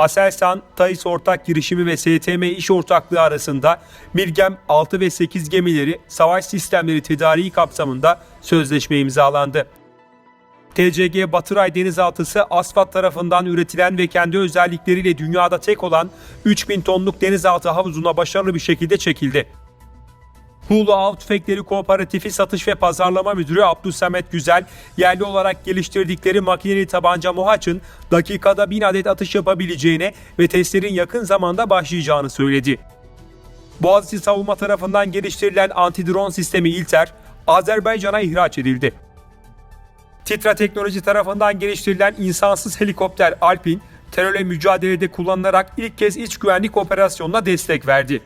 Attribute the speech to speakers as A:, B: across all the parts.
A: Aselsan, Thais Ortak Girişimi ve STM İş Ortaklığı arasında Milgem 6 ve 8 gemileri savaş sistemleri tedariği kapsamında sözleşme imzalandı. TCG Batıray Denizaltısı Asfalt tarafından üretilen ve kendi özellikleriyle dünyada tek olan 3000 tonluk denizaltı havuzuna başarılı bir şekilde çekildi. Hulu Av Kooperatifi Satış ve Pazarlama Müdürü Abdülsamet Güzel, yerli olarak geliştirdikleri makineli tabanca Mohaç'ın dakikada 1000 adet atış yapabileceğine ve testlerin yakın zamanda başlayacağını söyledi. Boğaziçi Savunma tarafından geliştirilen anti-drone sistemi İlter, Azerbaycan'a ihraç edildi. Titra Teknoloji tarafından geliştirilen insansız helikopter Alpin, terörle mücadelede kullanılarak ilk kez iç güvenlik operasyonuna destek verdi.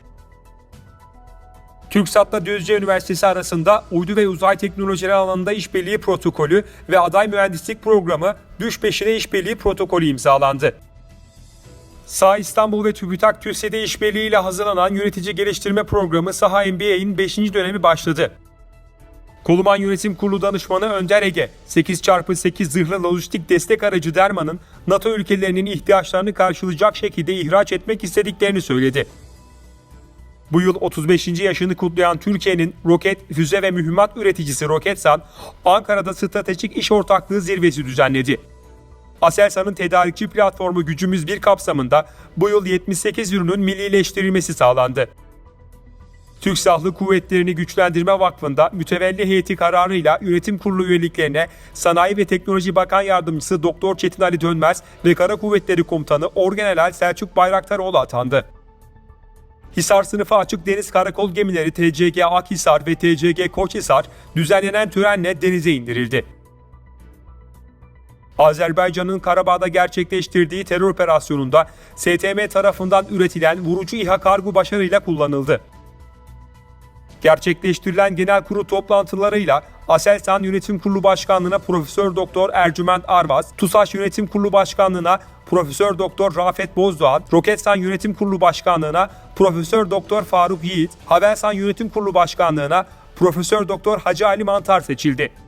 A: TürkSat'la Düzce Üniversitesi arasında uydu ve uzay teknolojileri alanında işbirliği protokolü ve aday mühendislik programı Düş Peşine İşbirliği protokolü imzalandı. Sağ İstanbul ve TÜBİTAK TÜSE'de işbirliğiyle hazırlanan yönetici geliştirme programı Saha MBA'in 5. dönemi başladı. Koluman Yönetim Kurulu Danışmanı Önder Ege, 8x8 zırhlı lojistik destek aracı Derman'ın NATO ülkelerinin ihtiyaçlarını karşılayacak şekilde ihraç etmek istediklerini söyledi. Bu yıl 35. yaşını kutlayan Türkiye'nin roket, füze ve mühimmat üreticisi Roketsan, Ankara'da stratejik iş ortaklığı zirvesi düzenledi. Aselsan'ın tedarikçi platformu Gücümüz Bir kapsamında bu yıl 78 ürünün millileştirilmesi sağlandı. Türk Silahlı Kuvvetleri'ni Güçlendirme Vakfı'nda mütevelli heyeti kararıyla yönetim kurulu üyeliklerine Sanayi ve Teknoloji Bakan Yardımcısı Doktor Çetin Ali Dönmez ve Kara Kuvvetleri Komutanı Orgeneral Selçuk Bayraktaroğlu atandı. Hisar sınıfı açık deniz karakol gemileri TCG Akhisar ve TCG Koçhisar düzenlenen törenle denize indirildi. Azerbaycan'ın Karabağ'da gerçekleştirdiği terör operasyonunda STM tarafından üretilen vurucu İHA kargo başarıyla kullanıldı. Gerçekleştirilen genel kurul toplantılarıyla Aselsan Yönetim Kurulu Başkanlığı'na Profesör Doktor Ercüment Arvaz, TUSAŞ Yönetim Kurulu Başkanlığı'na Profesör Doktor Rafet Bozdoğan, Roketsan Yönetim Kurulu Başkanlığı'na Profesör Doktor Faruk Yiğit, Havelsan Yönetim Kurulu Başkanlığı'na Profesör Doktor Hacı Ali Mantar seçildi.